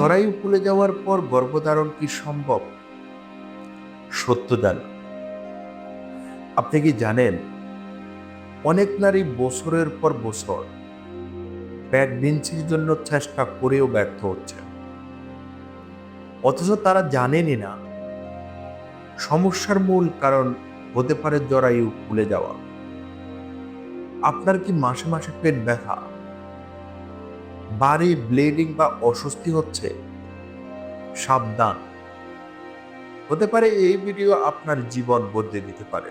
জরায়ু ফুলে যাওয়ার পর গর্ভধারণ কি সম্ভব? সত্য জানা আপনি কি জানেন, অনেক নারী বছরের পর বছর প্রেগনেন্সির জন্য চেষ্টা করেও ব্যর্থ হচ্ছে অথচ তারা জানেনই না, সমস্যার মূল কারণ হতে পারে জরায়ু ফুলে যাওয়া। আপনার কি মাসে মাসে পেট ব্যথা? বাড়ি ব্লিডিং বা অস্বস্তি হচ্ছে, সাবধান। হতে পারে এই ভিডিও আপনার জীবন বদলে দিতে পারে।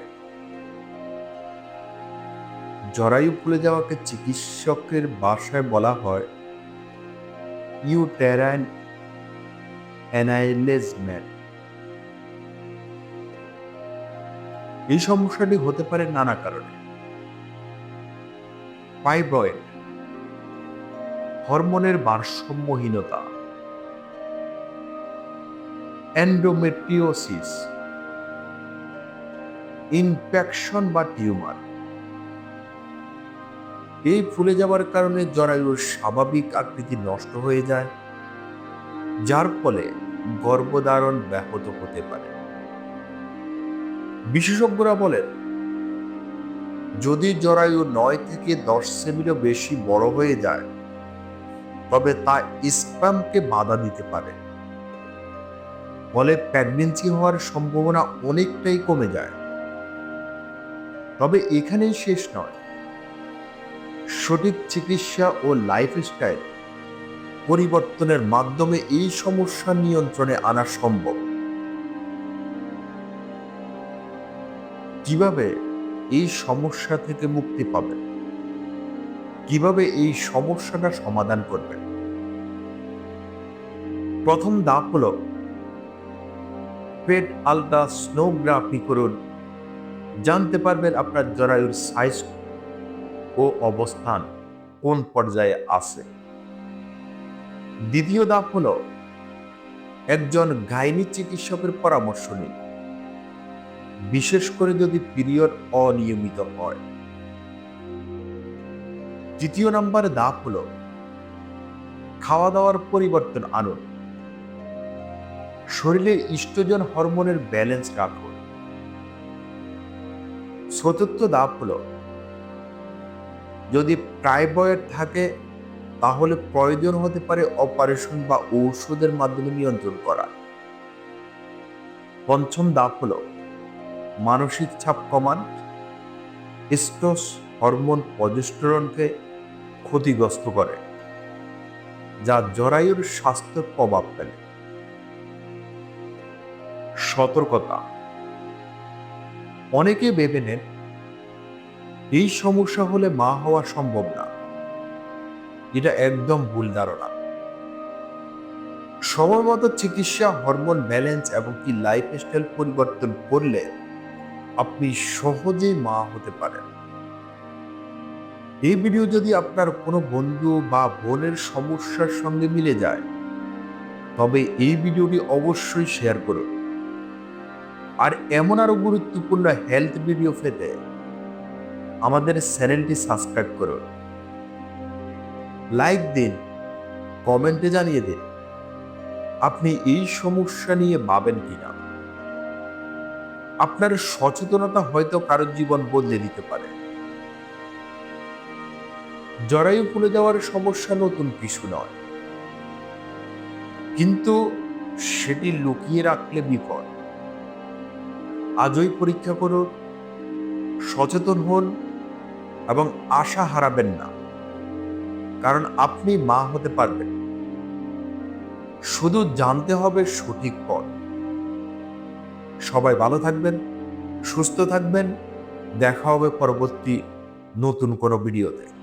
জরায়ু ফুলে যাওয়াকে চিকিৎসকের বাসায় বলা হয় ইউটেরাইন অ্যানাইলেজমেন্ট এই সমস্যাটি হতে পারে নানা কারণে। ফাইব্রয়েড হরমোনের ভারসাম্যহীনতা। এন্ডোমেট্রিওসিস ইনফেকশন বা টিউমার এই ফুলে যাওয়ার কারণে জরায়ুর স্বাভাবিক আকৃতি নষ্ট হয়ে যায়, যার ফলে গর্ভধারণ ব্যাহত হতে পারে। বিশেষজ্ঞরা বলেন, যদি জরায়ু নয় থেকে দশ সেমিরও বেশি বড় হয়ে যায় তবে তা স্প্যামকে বাধা দিতে পারে। ফলে প্রেগনেন্সি হওয়ার সম্ভাবনা অনেকটাই কমে যায়। তবে এখানেই শেষ নয়। সঠিক চিকিৎসা ও লাইফস্টাইল পরিবর্তনের মাধ্যমে এই সমস্যা নিয়ন্ত্রণে আনা সম্ভব। কীভাবে এই সমস্যা থেকে মুক্তি পাবেন? কীভাবে এই সমস্যাটা সমাধান করবেন প্রথম ধাপ হল, পেট আলট্রা স্নোগ্রাফি করুন। জানতে পারবেন আপনার জরায়ুর সাইজ ও অবস্থান কোন পর্যায়ে আছে। দ্বিতীয় ধাপ হল, একজন গাইনি চিকিৎসকের পরামর্শ নিন। বিশেষ করে যদি পিরিয়ড অনিয়মিত হয়। তৃতীয় নাম্বার ধাপ হল খাওয়া দাওয়ার পরিবর্তন আনুন শরীরে ইস্ট্রোজেন হরমোনের ব্যালেন্স রাখুন চতুর্থ ধাপ হল যদি প্রাইবয়েড থাকে তাহলে প্রয়োজন হতে পারে অপারেশন বা ঔষধের মাধ্যমে নিয়ন্ত্রণ করা। পঞ্চম ধাপ হল মানসিক চাপ কমান। স্ট্রস হরমোন পজেস্টেরনকে ক্ষতিগ্রস্ত করে, যা জরায়ুর স্বাস্থ্যের প্রভাব ফেলে। সতর্কতা। অনেকে ভেবে নেন, এই সমস্যা হলে মা হওয়া সম্ভব না। এটা একদম ভুল ধারণা। সময় মতো চিকিৎসা, হরমোন ব্যালেন্স এবং কি লাইফস্টাইল পরিবর্তন করলে আপনি সহজেই মা হতে পারেন। এই ভিডিও যদি আপনার কোনো বন্ধু বা বোনের সমস্যার সঙ্গে মিলে যায়, তবে এই ভিডিওটি অবশ্যই শেয়ার করুন। আর এমন আরও গুরুত্বপূর্ণ হেলথ ভিডিও পেতে আমাদের চ্যানেলটি সাবস্ক্রাইব করুন। লাইক দিন কমেন্টে জানিয়ে দিন, আপনি এই সমস্যা নিয়ে ভাবেন কিনা? আপনার সচেতনতা হয়তো কারোর জীবন বদলে দিতে পারে। জরায়ু ফুলে যাওয়ার সমস্যা নতুন কিছু নয়। কিন্তু সেটি লুকিয়ে রাখলে বিপদ। আজই পরীক্ষা করুন, সচেতন হন এবং আশা হারাবেন না। কারণ আপনি মা হতে পারবেন। শুধু জানতে হবে সঠিক পথ। সবাই ভালো থাকবেন, সুস্থ থাকবেন। দেখা হবে পরবর্তী নতুন কোনো ভিডিওতে।